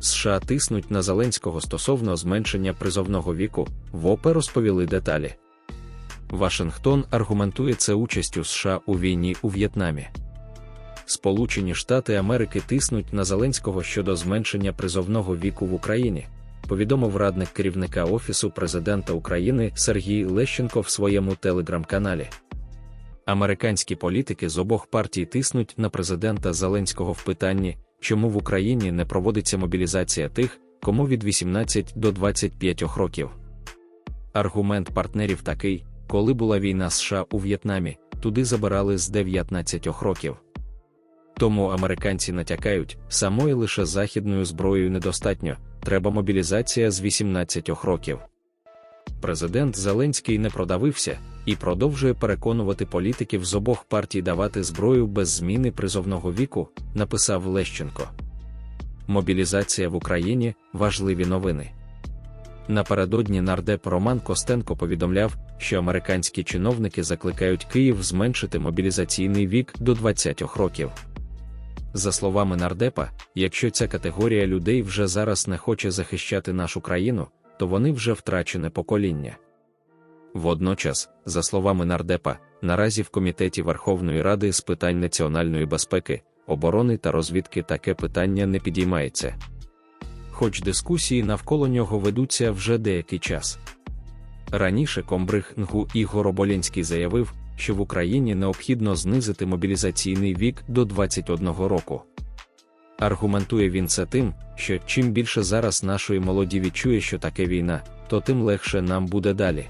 США тиснуть на Зеленського стосовно зменшення призовного віку, в ОП розповіли деталі. Вашингтон аргументує це участю США у війні у В'єтнамі. Сполучені Штати Америки тиснуть на Зеленського щодо зменшення призовного віку в Україні, повідомив радник керівника Офісу президента України Сергій Лещенко в своєму телеграм-каналі. Американські політики з обох партій тиснуть на президента Зеленського в питанні, чому в Україні не проводиться мобілізація тих, кому від 18 до 25 років. Аргумент партнерів такий, коли була війна США у В'єтнамі, туди забирали з 19 років. Тому американці натякають, самої лише західною зброєю недостатньо, треба мобілізація з 18 років. Президент Зеленський не продавився і продовжує переконувати політиків з обох партій давати зброю без зміни призовного віку, написав Лещенко. Мобілізація в Україні важливі новини. Напередодні нардеп Роман Костенко повідомляв, що американські чиновники закликають Київ зменшити мобілізаційний вік до 20 років. За словами нардепа, якщо ця категорія людей вже зараз не хоче захищати нашу країну, то вони вже втрачене покоління. Водночас, за словами нардепа, наразі в Комітеті Верховної Ради з питань національної безпеки, оборони та розвідки таке питання не підіймається. Хоч дискусії навколо нього ведуться вже деякий час. Раніше комбриг НГУ Ігор Оболінський заявив, що в Україні необхідно знизити мобілізаційний вік до 21 року. Аргументує він це тим, що чим більше зараз нашої молоді відчує, що таке війна, то тим легше нам буде далі.